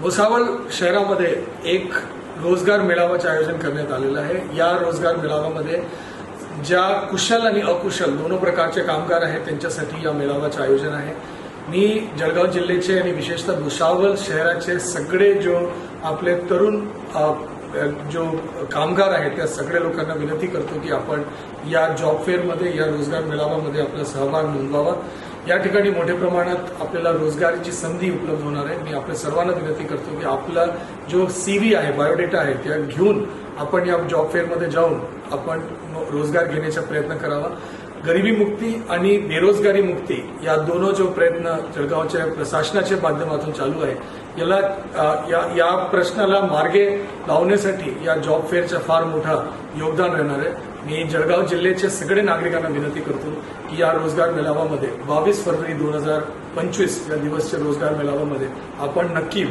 भुसावळ शहरामध्ये एक रोजगार मेळाव्याचं आयोजन करण्यात आलेलं आहे. या रोजगार मेळाव्यामध्ये ज्या कुशल आणि अकुशल दोन प्रकारचे कामगार आहेत त्यांच्यासाठी या मेळाव्याचं आयोजन आहे. मी जळगाव जिल्ह्याचे आणि विशेषतः भुसावळ शहराचे सगळे जो आपले तरुण जो कामगार आहेत त्या सगळ्या लोकांना विनंती करतो की आपण या जॉब फेअरमध्ये या रोजगार मेळाव्यामध्ये आपला सहभाग नोंदवावा. या ठिकाणी मोठ्या प्रमाणात आपल्याला रोजगाराची संधी उपलब्ध होणार आहे. मी आपल्या सर्वांना विनंती करतो की आपला जो सीव्ही आहे बायोडेटा आहे त्या घेऊन आपण या जॉब फेअरमध्ये जाऊन आपण रोजगार घेण्याचा प्रयत्न करावा. गरिबी मुक्ती आणि बेरोजगारी मुक्ती या दोनों जो प्रयत्न जळगावच्या प्रशासनाच्या माध्यमातून चालू आहे याला या या प्रश्नाला मार्गे लावण्यासाठी या जॉब फेअरचा फार मोठा योगदान राहणार आहे. मी जळगाव जिल्ह्याच्या सगळे नागरिकांना विनंती करतो की या रोजगार मेळाव्यामध्ये बावीस फरवरी दोन हजार पंचवीस या दिवसच्या रोजगार मेळाव्यामध्ये आपण नक्की